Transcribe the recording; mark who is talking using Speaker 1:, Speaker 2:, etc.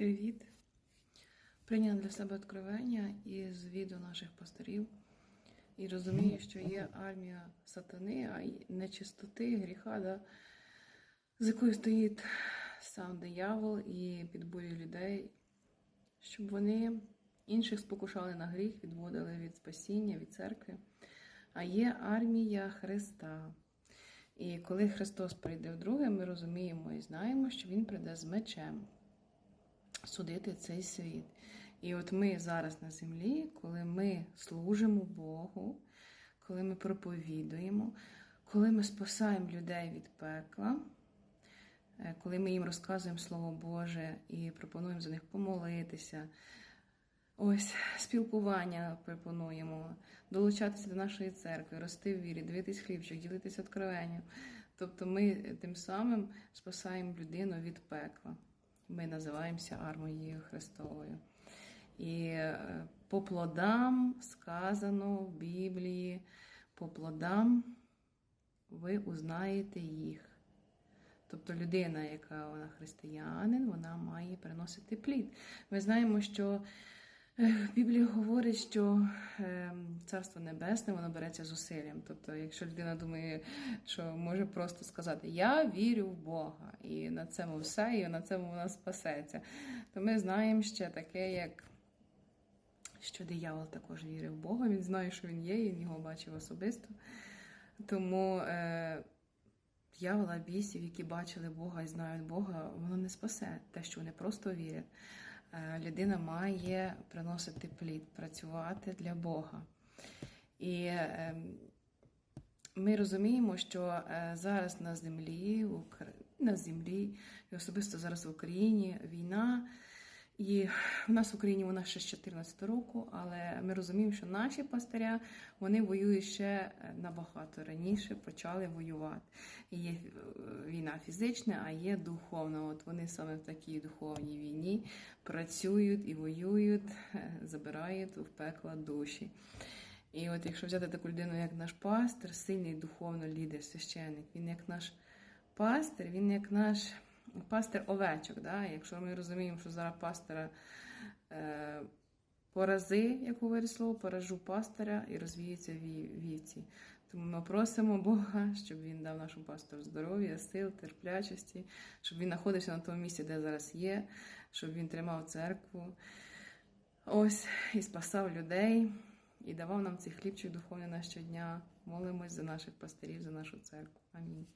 Speaker 1: Привіт! Прийняла для себе откровення із відео наших пасторів і розумію, що є армія сатани, а нечистоти, гріха, да, з якою стоїть сам диявол і підбурює людей, щоб вони інших спокушали на гріх, відводили від спасіння, від церкви. А є армія Христа. І коли Христос прийде вдруге, ми розуміємо і знаємо, що Він прийде з мечем судити цей світ. І от ми зараз на землі, коли ми служимо Богу, коли ми проповідуємо, коли ми спасаємо людей від пекла, е, коли ми їм розказуємо Слово Боже і пропонуємо за них помолитися. Ось спілкування пропонуємо, долучатися до нашої церкви, рости в вірі, дивитись хлібчик, ділитися откровенням. Тобто ми тим самим спасаємо людину від пекла. Ми називаємося армією Христовою. І е, по плодам сказано в Біблії, по плодам ви узнаєте їх. Тобто людина, яка вона християнин, вона має приносити плід. Ми знаємо, що Біблія говорить, що е, Царство Небесне воно береться зусиллям. Тобто, якщо людина думає, що може просто сказати Я вірю в Бога, і на цьому все, і на цьому вона спасеться, то ми знаємо ще таке, як що диявол також вірив в Бога. Він знає, що він є, і він його бачив особисто. Тому е, дьявола, бісів, які бачили Бога і знають Бога, воно не спасе те, що вони просто вірять. Е, людина має приносити плід, працювати для Бога. І е, ми розуміємо, що е, зараз на землі, на землі, і особисто зараз в Україні війна. І в нас в Україні вона ще з 14 року, але ми розуміємо, що наші пастиря вони воюють ще е, набагато раніше, почали воювати. Є е, війна фізична, а є духовна. От вони саме в такій духовній війні працюють і воюють, е, забирають в пекла душі. І от якщо взяти таку людину, як наш пастир, сильний духовно лідер, священник, він як наш пастир, він як наш пастир овечок. Да? Якщо ми розуміємо, що зараз пастира е, порази, як говорить слово, поражу пастиря і розвіються ві- вівці. Тому ми просимо Бога, щоб він дав нашому пастору здоров'я, сил, терплячості, щоб він знаходився на тому місці, де зараз є, щоб він тримав церкву. Ось і спасав людей, і давав нам цей хлібчик духовний на щодня. Молимось за наших пастирів, за нашу церкву. Амінь.